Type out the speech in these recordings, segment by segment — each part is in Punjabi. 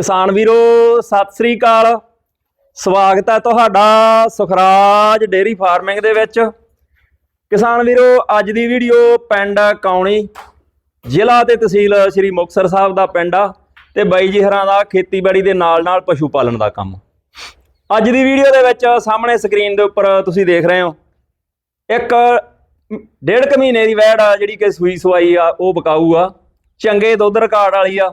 ਕਿਸਾਨ ਵੀਰੋ, ਸਤਿ ਸ੍ਰੀ ਅਕਾਲ। ਸਵਾਗਤ ਹੈ ਤੁਹਾਡਾ ਸੁਖਰਾਜ ਡੇਰੀ ਫਾਰਮਿੰਗ ਦੇ ਵਿੱਚ। ਕਿਸਾਨ ਵੀਰੋ, ਅੱਜ ਦੀ ਵੀਡੀਓ ਪਿੰਡ ਕੌਣੀ, ਜ਼ਿਲ੍ਹਾ ਤੇ ਤਹਿਸੀਲ ਸ੍ਰੀ ਮੁਕਤਸਰ ਸਾਹਿਬ ਦਾ ਪਿੰਡ ਆ ਤੇ ਬਾਈ ਜੀ ਹਰਾਂ ਦਾ ਖੇਤੀਬਾੜੀ ਦੇ ਨਾਲ ਨਾਲ ਪਸ਼ੂ ਪਾਲਣ ਦਾ ਕੰਮ। ਅੱਜ ਦੀ ਵੀਡੀਓ ਦੇ ਵਿੱਚ ਸਾਹਮਣੇ ਸਕਰੀਨ ਦੇ ਉੱਪਰ ਤੁਸੀਂ ਦੇਖ ਰਹੇ ਹੋ, ਇੱਕ ਡੇਢ ਕੁ ਮਹੀਨੇ ਦੀ ਵੈੜ ਆ ਜਿਹੜੀ ਕਿ ਸੂਈ ਸਵਾਈ ਆ, ਉਹ ਬਕਾਊ ਆ, ਚੰਗੇ ਦੁੱਧ ਰਿਕਾਰਡ ਵਾਲੀ ਆ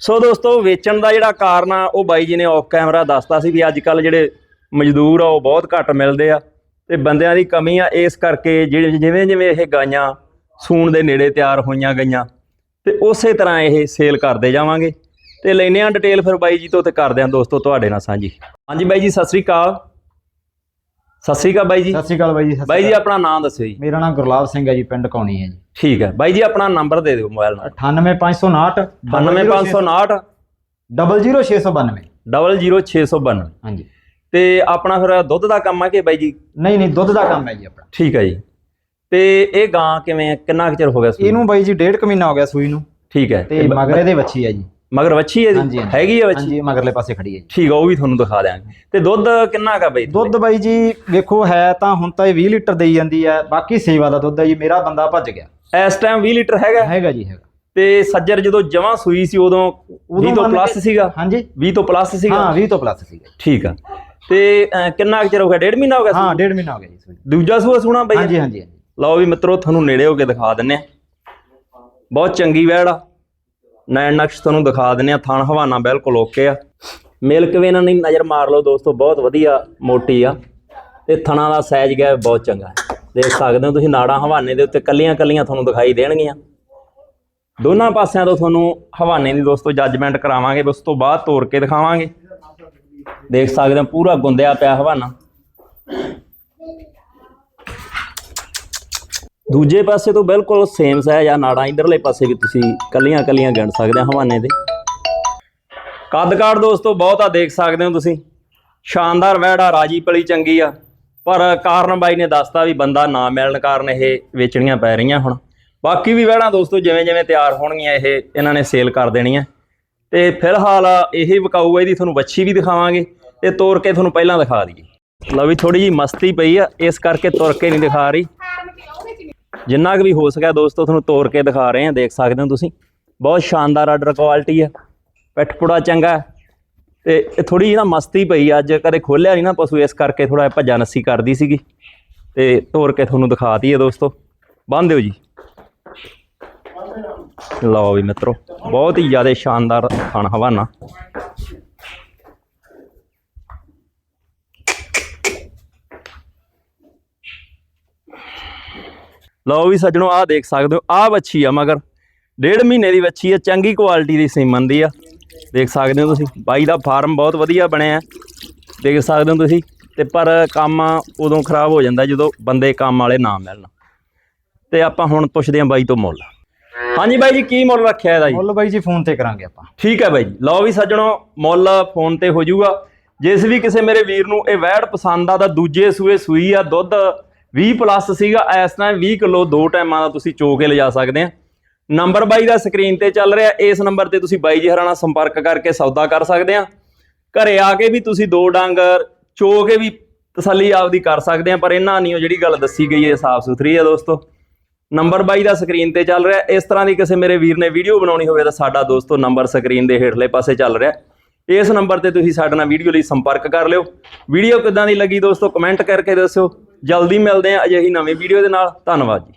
ਸੋ ਦੋਸਤੋ ਵੇਚਣ ਦਾ ਜਿਹੜਾ ਕਾਰਨ ਆ ਉਹ ਬਾਈ ਜੀ ਨੇ ਆਫ ਕੈਮਰਾ ਦੱਸਤਾ ਸੀ ਵੀ ਅੱਜ ਕੱਲ ਜਿਹੜੇ ਮਜ਼ਦੂਰ ਆ ਉਹ ਬਹੁਤ ਘੱਟ ਮਿਲਦੇ ਆ ਤੇ ਬੰਦਿਆਂ ਦੀ ਕਮੀ ਆ ਇਸ ਕਰਕੇ ਜਿਹੜੇ ਜਿਵੇਂ ਜਿਵੇਂ ਇਹ ਗਾਈਆਂ ਸੂਣ ਦੇ ਨੇੜੇ ਤਿਆਰ ਹੋਈਆਂ ਗਈਆਂ ਤੇ ਉਸੇ ਤਰ੍ਹਾਂ ਇਹ ਸੇਲ ਕਰਦੇ ਜਾਵਾਂਗੇ। ਤੇ ਲੈਨੇ ਆ ਡਿਟੇਲ ਫਿਰ ਬਾਈ ਜੀ ਤੋਂ ਤੇ ਕਰਦੇ ਆ ਦੋਸਤੋ ਤੁਹਾਡੇ ਨਾਲ ਸਾਂਝੀ। ਹਾਂਜੀ ਬਾਈ ਜੀ ਸਤਿ ਸ੍ਰੀ ਅਕਾਲ। ਸਤਿ ਸ੍ਰੀ ਅਕਾਲ ਬਾਈ ਜੀ। ਸਤਿ ਸ਼੍ਰੀ ਅਕਾਲ ਬਾਈ ਜੀ ਬਾਈ ਜੀ। ਆਪਣਾ ਨਾਮ ਦੱਸਿਓ ਜੀ। ਮੇਰਾ ਨਾਮ ਗੁਰਲਾਬ ਸਿੰਘ ਹੈ ਜੀ ਪਿੰਡ ਕੌਣੀ ਹੈ ਜੀ। ਠੀਕ ਹੈ। ਬਾਈ ਜੀ ਆਪਣਾ ਨੰਬਰ ਦੇ ਦਿਓ ਮੋਬਾਈਲ ਨੰਬਰ। 98559 98559 00692 00692 ਹਾਂਜੀ। ਤੇ ਆਪਣਾ ਫਿਰ ਦੁੱਧ ਦਾ ਕੰਮ ਹੈ ਕਿ ਬਾਈ ਜੀ? ਨਹੀਂ ਨਹੀਂ ਦੁੱਧ ਦਾ ਕੰਮ ਹੈ ਜੀ ਆਪਣਾ। ਠੀਕ ਹੈ ਜੀ। ਤੇ ਇਹ ਗਾਂ ਕਿਵੇਂ? ਕਿੰਨਾ ਕੁ ਚਿਰ ਹੋ ਗਿਆ ਸੂਈ ਇਹਨੂੰ ਬਾਈ ਜੀ ਡੇਢ ਕੁ ਮਹੀਨਾ ਹੋ ਗਿਆ ਸੂਈ ਨੂੰ। ਠੀਕ ਹੈ। ਤੇ ਮਗਰੇ ਦੇ ਵੱਛੀ ਹੈ ਜੀ। ਮਗਰ ਵੱਛੀ ਹੈ ਜੀ? ਹਾਂਜੀ। ਹੈਗੀ ਹੈ ਵੱਛੀ? ਹਾਂਜੀ ਮਗਰਲੇ ਪਾਸੇ ਖੜੀ ਹੈ ਜੀ। ਠੀਕ ਆ ਉਹ ਵੀ ਤੁਹਾਨੂੰ ਦਿਖਾ ਦਿਆਂਗੇ। ਤੇ ਦੁੱਧ ਕਿੰਨਾ ਕਾ ਬਈ ਦੁੱਧ ਬਾਈ ਜੀ ਵੇਖੋ ਹੈ ਤਾਂ ਹੁਣ ਤਾਂ ਇਹ 20 ਲੀਟਰ ਦੇਈ ਜਾਂਦੀ ਹੈ ਬਾਕੀ ਸੇਵਾ ਦਾ ਦੁੱਧ ਹੈ ਜੀ ਮੇਰਾ ਬੰਦਾ ਭੱਜ ਗਿਆ। ਇਸ ਟਾਈਮ 20 ਲੀਟਰ ਹੈਗਾ? ਹੈਗਾ ਜੀ ਹੈਗਾ। ਤੇ ਸੱਜਰ ਜਦੋਂ ਜਮਾਂ ਸੂਈ ਸੀ ਉਦੋਂ 20 ਤੋਂ ਮੰਨ ਪਲੱਸ ਸੀਗਾ? ਹਾਂਜੀ। 20 ਤੋਂ ਪਲੱਸ ਸੀਗਾ? ਹਾਂ 20 ਤੋਂ ਪਲੱਸ ਸੀਗਾ। ਠੀਕ ਆ। ਤੇ ਅਹ, ਕਿੰਨਾ ਕੁ ਚਿਰ ਹੋ ਗਿਆ? ਡੇਢ ਮਹੀਨਾ ਹੋ ਗਿਆ ਹਾਂ? ਡੇਢ ਮਹੀਨਾ ਹੋ ਗਿਆ ਜੀ ਸੂਈ ਦੂਜਾ ਸੂਆ ਸੁਣਾ ਬਈ? ਹਾਂਜੀ ਹਾਂਜੀ ਹਾਂਜੀ। ਲਓ ਵੀ ਮਿੱਤਰੋ ਤੁਹਾਨੂੰ ਨੇੜੇ ਹੋ ਕੇ ਦਿਖਾ ਦਿੰਨੇ ਆ। ਬਹੁਤ ਚੰਗੀ ਵੈੜ ਆ। ਨੈਣ ਨਕਸ਼ ਤੁਹਾਨੂੰ ਦਿਖਾ ਦਿੰਨੇ ਆ ਥਣ ਹਵਾਨਾ ਬਿਲਕੁਲ ਓਕੇ ਆ। ਮਿਲਕ ਵੀ ਇਹਨਾਂ ਦੀ ਨਜ਼ਰ ਮਾਰ ਲਓ ਦੋਸਤੋ, ਬਹੁਤ ਵਧੀਆ ਮੋਟੀ ਆ। ਤੇ ਥਣਾ ਦਾ ਸਾਈਜ਼ ਗਿਆ, ਬਹੁਤ ਚੰਗਾ। ਦੇਖ ਸਕਦੇ ਹੋ ਤੁਸੀਂ, ਨਾੜਾਂ ਹਵਾਨੇ ਦੇ ਉੱਤੇ ਕੱਲੀਆਂ ਕੱਲੀਆਂ ਤੁਹਾਨੂੰ ਦਿਖਾਈ ਦੇਣਗੀਆਂ। ਦੋਨਾਂ ਪਾਸਿਆਂ ਤੋਂ ਤੁਹਾਨੂੰ ਹਵਾਨੇ ਦੀ ਦੋਸਤੋ ਜੱਜਮੈਂਟ ਕਰਾਵਾਂਗੇ, ਉਸ ਤੋਂ ਬਾਅਦ ਤੋੜ ਕੇ ਦਿਖਾਵਾਂਗੇ। ਦੇਖ ਸਕਦੇ ਹੋ, ਪੂਰਾ ਗੁੰਦਿਆ ਪਿਆ ਹਵਾਨਾ। ਦੂਜੇ ਪਾਸੇ ਤੋਂ ਬਿਲਕੁਲ ਸੇਮ ਸਾਈਜ਼ ਆ, ਨਾੜਾਂ ਇਧਰਲੇ ਪਾਸੇ ਵੀ ਤੁਸੀਂ ਕੱਲੀਆਂ ਕੱਲੀਆਂ ਗਿਣ ਸਕਦੇ ਆ ਹਵਾਨੇ ਦੇ। ਕੱਦ ਕਾਠ ਦੋਸਤੋ, ਬਹੁਤ ਆ, ਦੇਖ ਸਕਦੇ ਹੋ ਤੁਸੀਂ। ਸ਼ਾਨਦਾਰ ਵਹਿੜਾ ਰਾਜੀ ਪਲੀ ਚੰਗੀ ਆ। ਪਰ ਕਾਰਨ ਬਾਈ ਨੇ ਦੱਸਤਾ ਵੀ ਬੰਦਾ ਨਾ ਮਿਲਣ ਕਾਰਨ ਇਹ ਵੇਚਣੀਆਂ ਪੈ ਰਹੀਆਂ ਹੁਣ। ਬਾਕੀ ਵੀ ਵਹਿੜਾਂ ਦੋਸਤੋ, ਜਿਵੇਂ ਜਿਵੇਂ ਤਿਆਰ ਹੋਣਗੀਆਂ, ਇਹ ਇਹਨਾਂ ਨੇ ਸੇਲ ਕਰ ਦੇਣੀਆਂ। ਤੇ ਫਿਲਹਾਲ ਇਹੀ ਵਿਕਾਊ ਇਹਦੀ, ਤੁਹਾਨੂੰ ਵੱਛੀ ਵੀ ਦਿਖਾਵਾਂਗੇ ਤੇ ਤੋੜ ਕੇ ਤੁਹਾਨੂੰ ਪਹਿਲਾਂ ਦਿਖਾ ਦਈਏ। ਲਓ ਵੀ ਥੋੜੀ ਜੀ ਮਸਤੀ ਪਈ ਆ, ਇਸ ਕਰਕੇ ਤੁਰ ਕੇ ਨਹੀਂ ਦਿਖਾ ਰਹੀ। ਜਿੰਨਾ ਕੁ ਵੀ ਹੋ ਸਕਿਆ ਦੋਸਤੋ, ਤੁਹਾਨੂੰ ਤੋੜ ਕੇ ਦਿਖਾ ਰਹੇ ਹਾਂ, ਦੇਖ ਸਕਦੇ ਹੋ ਤੁਸੀਂ। ਬਹੁਤ ਸ਼ਾਨਦਾਰ ਆਰਡਰ ਕੁਆਲਿਟੀ ਹੈ ਪਿੱਠ ਪੁੜਾ ਚੰਗਾ ਹੈ। ਤੇ ਇਹ ਥੋੜੀ ਜਿਹੀ ਨਾ ਮਸਤੀ ਪਈ ਅੱਜ ਕਦੇ ਖੋਲਿਆ ਨਹੀਂ ਨਾ ਪਸ਼ੂ, ਇਸ ਕਰਕੇ ਥੋੜਾ ਭੱਜਾ ਨੱਸੀ ਕਰਦੀ ਸੀਗੀ। ਤੇ ਤੋੜ ਕੇ ਤੁਹਾਨੂੰ ਦਿਖਾਤੀ ਹੈ ਦੋਸਤੋ। ਬੰਨ ਦਿਓ ਜੀ। ਲਓ ਵੀ ਮਿੱਤਰੋ, ਬਹੁਤ ਹੀ ਜ਼ਿਆਦਾ ਸ਼ਾਨਦਾਰ ਖਾਣ ਹਵਾਨਾ। ਲਓ ਵੀ ਸੱਜਣੋ ਆਹ ਦੇਖ ਸਕਦੇ ਹੋ ਆਹ ਵੱਛੀ ਆ ਮਗਰ। ਡੇਢ ਮਹੀਨੇ ਦੀ ਵੱਛੀ ਆ ਚੰਗੀ ਕੁਆਲਿਟੀ ਦੀ ਸੀਮਨ ਦੀ ਆ। ਦੇਖ ਸਕਦੇ ਹੋ ਤੁਸੀਂ ਬਾਈ ਦਾ ਫਾਰਮ ਬਹੁਤ ਵਧੀਆ ਬਣਿਆ ਦੇਖ ਸਕਦੇ ਹੋ ਤੁਸੀਂ ਤੇ ਪਰ ਕੰਮ ਉਦੋਂ ਖਰਾਬ ਹੋ ਜਾਂਦਾ ਜਦੋਂ ਬੰਦੇ ਕੰਮ ਵਾਲੇ ਨਾ ਮਿਲਣ। ਤੇ ਆਪਾਂ ਹੁਣ ਪੁੱਛਦੇ ਹਾਂ ਬਾਈ ਤੋਂ ਮੁੱਲ। ਹਾਂਜੀ ਬਾਈ ਜੀ ਕੀ ਮੁੱਲ ਰੱਖਿਆ ਇਹਦਾ ਜੀ? ਮੁੱਲ ਬਾਈ ਜੀ ਫੋਨ ਤੇ ਕਰਾਂਗੇ ਆਪਾਂ। ਠੀਕ ਹੈ ਬਾਈ ਜੀ। ਲਓ ਵੀ ਸੱਜਣੋ ਮੁੱਲ ਫੋਨ ਤੇ ਹੋ ਜਾਊਗਾ। ਜਿਸ ਵੀ ਕਿਸੇ ਮੇਰੇ ਵੀਰ ਨੂੰ ਇਹ ਵੈੜ ਪਸੰਦ ਆ ਤਾਂ ਦੂਜੇ ਸੂਏ ਸੂਈ ਆ ਦੁੱਧ 20 ਪਲੱਸ ਸੀਗਾ, ਇਸ ਟਾਈਮ 20 ਕਿਲੋ ਦੋ ਟਾਈਮਾਂ ਦਾ ਤੁਸੀਂ ਚੋ ਕੇ ਲਿਜਾ ਸਕਦੇ ਆ। ਨੰਬਰ ਬਾਈ ਦਾ ਸਕਰੀਨ ਤੇ ਚੱਲ ਰਿਹਾ, ਇਸ ਨੰਬਰ ਤੇ ਤੁਸੀਂ ਬਾਈ ਜੀ ਹਰਾਣਾ ਸੰਪਰਕ ਕਰਕੇ ਸੌਦਾ ਕਰ ਸਕਦੇ ਆ। ਘਰੇ ਆ ਕੇ ਵੀ ਤੁਸੀਂ ਦੋ ਡਾਂਗਰ ਚੋ ਕੇ ਵੀ ਤਸੱਲੀ ਆਪਦੀ ਕਰ ਸਕਦੇ ਆ, ਪਰ ਇਹਨਾਂ ਨਹੀਂ, ਉਹ ਜਿਹੜੀ ਗੱਲ ਦੱਸੀ ਗਈ ਹੈ ਸਾਫ਼ ਸੁਥਰੀ ਹੈ ਦੋਸਤੋ। ਨੰਬਰ ਬਾਈ ਦਾ ਸਕਰੀਨ ਤੇ ਚੱਲ ਰਿਹਾ, ਇਸ ਤਰ੍ਹਾਂ ਦੀ ਕਿਸੇ ਮੇਰੇ ਵੀਰ ਨੇ ਵੀਡੀਓ ਬਣਾਉਣੀ ਹੋਵੇ ਤਾਂ ਸਾਡਾ ਦੋਸਤੋ ਨੰਬਰ ਸਕਰੀਨ ਦੇ ਹੇਠਲੇ ਪਾਸੇ ਚੱਲ ਰਿਹਾ। ਇਸ ਨੰਬਰ ਤੇ ਤੁਸੀਂ ਸਾਡੇ ਨਾਲ ਵੀਡੀਓ ਲਈ ਸੰਪਰਕ ਕਰ ਲਿਓ। ਵੀਡੀਓ ਕਿੱਦਾਂ ਦੀ ਲੱਗੀ ਦੋਸਤੋ ਕਮੈਂਟ ਕਰਕੇ ਦੱਸਿਓ। ਜਲਦੀ ਮਿਲਦੇ ਹਾਂ ਅਜਿਹੀ ਨਵੀਂ ਵੀਡੀਓ ਦੇ ਨਾਲ। ਧੰਨਵਾਦ ਜੀ।